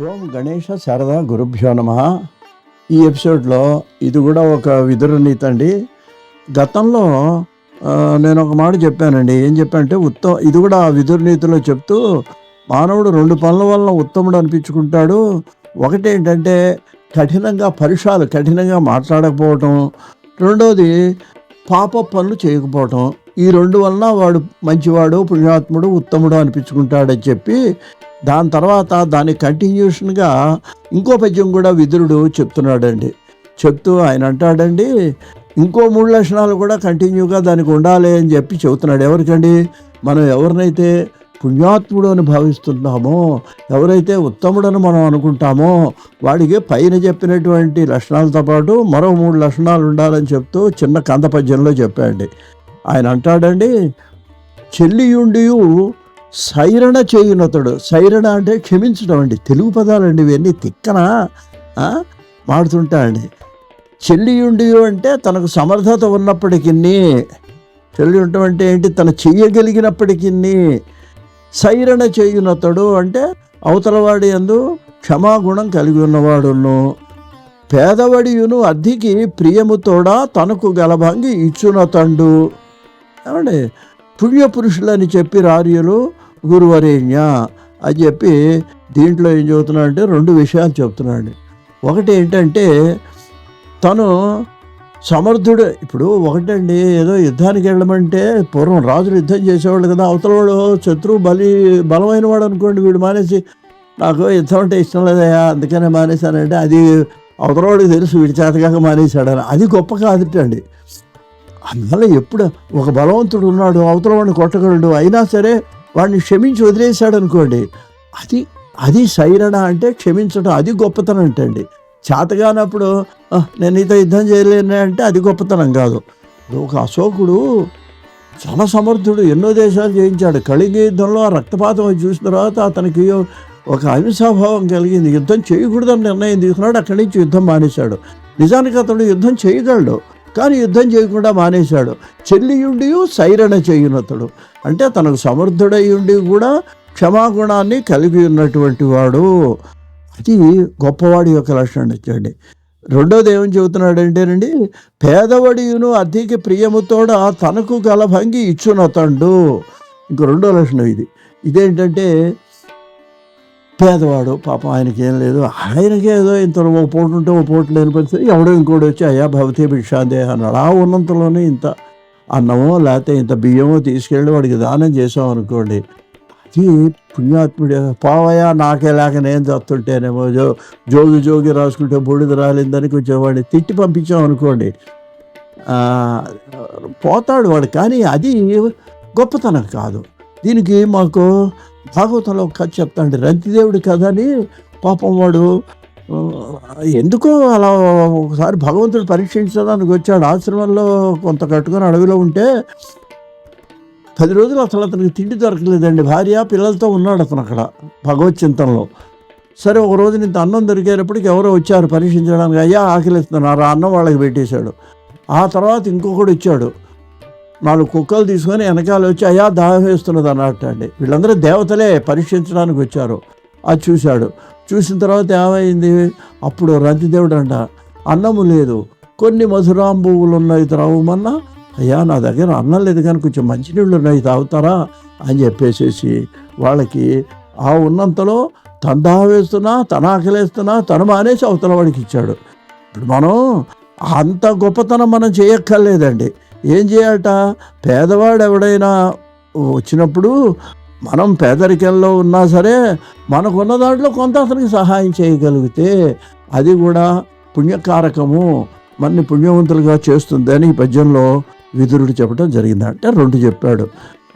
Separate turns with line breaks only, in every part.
ఓం గణేష శారదా గురుభ్యో నమ. ఈ ఎపిసోడ్లో ఇది కూడా ఒక విదురనీతి అండి. గతంలో నేను ఒక మాట చెప్పానండి. ఏం చెప్పానంటే ఉత్తమ ఇది కూడా ఆ చెప్తూ మానవుడు రెండు పనుల వల్ల ఉత్తముడు అనిపించుకుంటాడు. ఒకటి ఏంటంటే కఠినంగా పరుషాలు కఠినంగా మాట్లాడకపోవటం. రెండోది పాప పనులు చేయకపోవటం. ఈ రెండు వలన వాడు మంచివాడు పుణ్యాత్ముడు ఉత్తముడు అనిపించుకుంటాడని చెప్పి దాని తర్వాత దాని కంటిన్యూషన్గా ఇంకో పద్యం కూడా విదురుడు చెప్తున్నాడండి. చెప్తూ ఆయన అంటాడండి ఇంకో మూడు లక్షణాలు కూడా కంటిన్యూగా దానికి ఉండాలి అని చెప్పి చెబుతున్నాడు. ఎవరికండి? మనం ఎవరినైతే పుణ్యాత్ముడు అని భావిస్తున్నామో ఎవరైతే ఉత్తముడని మనం అనుకుంటామో వాడికి పైన చెప్పినటువంటి లక్షణాలతో పాటు మరో మూడు లక్షణాలు ఉండాలని చెప్తూ చిన్న కంద పద్యంలో చెప్పాడండి. ఆయన అంటాడండి చెల్లియుండి సైరణ చేయునతడు. సైరణ అంటే క్షమించడం అండి. తెలుగు పదాలండి ఇవన్నీ తిక్కన? ఆ, మాడుతుంటాయండి. చెల్లియుండి అంటే తనకు సమర్థత ఉన్నప్పటికీ చెల్లి ఉండటం అంటే ఏంటి? తను చెయ్యగలిగినప్పటికీ సైరణ చేయునతడు అంటే అవతలవాడి ఎందు క్షమాగుణం కలిగి ఉన్నవాడును పేదవడియును అద్దికి ప్రియముతోడా తనకు గలభంగి ఇచ్చునతండు. ఏమండి? పుణ్యపురుషులని చెప్పి రార్యులు గురువరేణ్య అని చెప్పి దీంట్లో ఏం చెబుతున్నాడు అంటే రెండు విషయాలు చెప్తున్నాడు. ఒకటి ఏంటంటే తను సమర్థుడు. ఇప్పుడు ఒకటండి ఏదో యుద్ధానికి వెళ్ళమంటే పూర్వం రాజులు యుద్ధం చేసేవాళ్ళు కదా అవతలవాడు శత్రువు బలి బలమైన వాడు అనుకోండి వీడు మానేసి నాకు యుద్ధం అంటే ఇష్టం లేదయా అందుకనే మానేశానంటే అది అవతలవాడికి తెలుసు వీడి చేతకాక మానేశాడని. అది గొప్ప కాదుటండి అందువల్ల ఎప్పుడు ఒక బలవంతుడు ఉన్నాడు అవతల వాడిని కొట్టగలడు అయినా సరే వాడిని క్షమించి వదిలేశాడు అనుకోండి. అది అది సైరణ అంటే క్షమించడం అది గొప్పతనం అంటండి. చేతగానప్పుడు నేను నీతో యుద్ధం చేయలేను అంటే అది గొప్పతనం కాదు. ఒక అశోకుడు చాలా సమర్థుడు ఎన్నో దేశాలు జయించాడు. కళింగ యుద్ధంలో ఆ రక్తపాతం చూసిన తర్వాత అతనికి ఒక అహింసాభావం కలిగింది. యుద్ధం చేయకూడదని నిర్ణయం తీసుకున్నాడు. అక్కడి నుంచి యుద్ధం మానేశాడు. నిజానికి అతడు యుద్ధం చేయగలడు. కానీ యుద్ధం చేయకుండా మానేశాడు. చెల్లియుండి సైరణ చేయునతడు. అంటే తనకు సమర్థుడై ఉండి కూడా క్షమాగుణాన్ని కలిగి ఉన్నటువంటి వాడు. అది గొప్పవాడి యొక్క లక్షణం ఇచ్చండి రెండోది ఏమని చెబుతున్నాడు అంటేనండి పేదవడియును అధిక ప్రియముతోడ తనకు గల భంగి ఇచ్చునతండు. ఇంకో రెండో లక్షణం ఇది. ఇదేంటంటే పేదవాడు పాపం ఆయనకి ఏం లేదు. ఆయనకి ఏదో ఇంత ఓ పూట ఉంటే ఓ పూట లేని పరిస్థితి. ఎవడో ఇంకోటి వచ్చి అయ్యా భవతే భిక్షాందే అన్నాడు. ఆ ఉన్నంతలోనే ఇంత అన్నమో లేకపోతే ఇంత బియ్యమో తీసుకెళ్ళి వాడికి దానం చేసాం అనుకోండి. అది పుణ్యాత్ముడు. పావయ్యా నాకే లేక నేను చస్తుంటేనేమో జో జోగి జోగి రాసుకుంటే బూడిద రాలిందని కొంచెం వాడిని తిట్టి పంపించాం అనుకోండి. పోతాడు వాడు. కానీ అది గొప్పతనం కాదు. దీనికి మాకు భాగవతంలో ఒక కథ చెప్తాండి రంతిదేవుడి కథ అని పాపం వాడు ఎందుకో అలా ఒకసారి భగవంతుడు పరీక్షించడానికి వచ్చాడు. ఆశ్రమంలో కొంత కట్టుకొని అడవిలో ఉంటే పది రోజులు అసలు అతనికి తిండి దొరకలేదండి. భార్య పిల్లలతో ఉన్నాడు అతను అక్కడ భగవత్ చింతనలో. సరే ఒక రోజు ఇంత అన్నం దొరికేటప్పటికి ఎవరో వచ్చారు పరీక్షించడానికి. అయ్యా ఆకలిస్తున్నారు? ఆ అన్నం వాళ్ళకి పెట్టేశాడు. ఆ తర్వాత ఇంకొకడు ఇచ్చాడు నాలుగు కుక్కలు తీసుకొని వెనకాల వచ్చి అయ్యా దాహం వేస్తున్నది అన్నట్టు అండి వీళ్ళందరూ దేవతలే పరీక్షించడానికి వచ్చారు. అది చూశాడు. చూసిన తర్వాత ఏమైంది? అప్పుడు రంతిదేవుడు అంట అన్నము లేదు. కొన్ని మధురాంబువులు ఉన్నాయి త్రావమన్నా? అయ్యా నా దగ్గర అన్నం లేదు కానీ కొంచెం మంచినీళ్ళు ఉన్నాయి తాగుతారా? అని చెప్పేసేసి వాళ్ళకి ఆ ఉన్నంతలో తన దాహం వేస్తున్నా తన ఆకలేస్తున్నా తను మానేసి అవతల వాడికి ఇచ్చాడు. ఇప్పుడు మనం అంత గొప్పతనం మనం చేయక్కర్లేదండి. ఏం చేయాలట? పేదవాడు ఎవడైనా వచ్చినప్పుడు మనం పేదరికంలో ఉన్నా సరే మనకున్న దాంట్లో కొంత అతనికి సహాయం చేయగలిగితే అది కూడా పుణ్యకారకము. మన్ని పుణ్యవంతులుగా చేస్తుందని ఈ పద్యంలో విదురుడు చెప్పడం జరిగింది అంటే రెండు చెప్పాడు.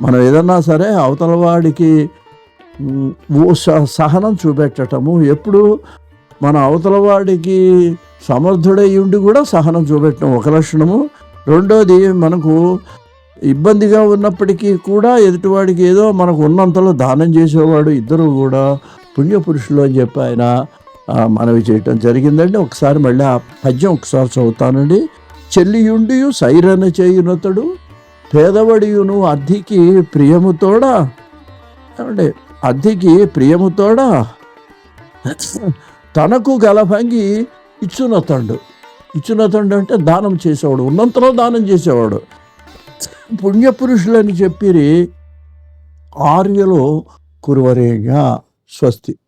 మనం ఏదన్నా సరే అవతల వాడికి స- సహనం చూపెట్టటము. ఎప్పుడు మన అవతల వాడికి సమర్థుడై ఉండి కూడా సహనం చూపెట్టడం ఒక లక్షణము. రెండోది మనకు ఇబ్బందిగా ఉన్నప్పటికీ కూడా ఎదుటివాడికి ఏదో మనకు ఉన్నంతలో దానం చేసేవాడు ఇద్దరు కూడా పుణ్యపురుషులు అని చెప్పి ఆయన మనవి చేయటం జరిగిందండి. ఒకసారి మళ్ళీ ఆ పద్యం ఒకసారి చదువుతానండి. చెల్లియుండి సైరణ చేయునతడు పేదవడియును అద్దికి ప్రియముతోడా ఏమండి అద్దెకి ప్రియముతోడా తనకు గలభంగి ఇచ్చునతండు. ఇచ్చునతండు అంటే దానం చేసేవాడు ఉన్నంతలో దానం చేసేవాడు. పుణ్యపురుషులని చెప్పిరి ఆర్యలో కురువరేగా స్వస్తి.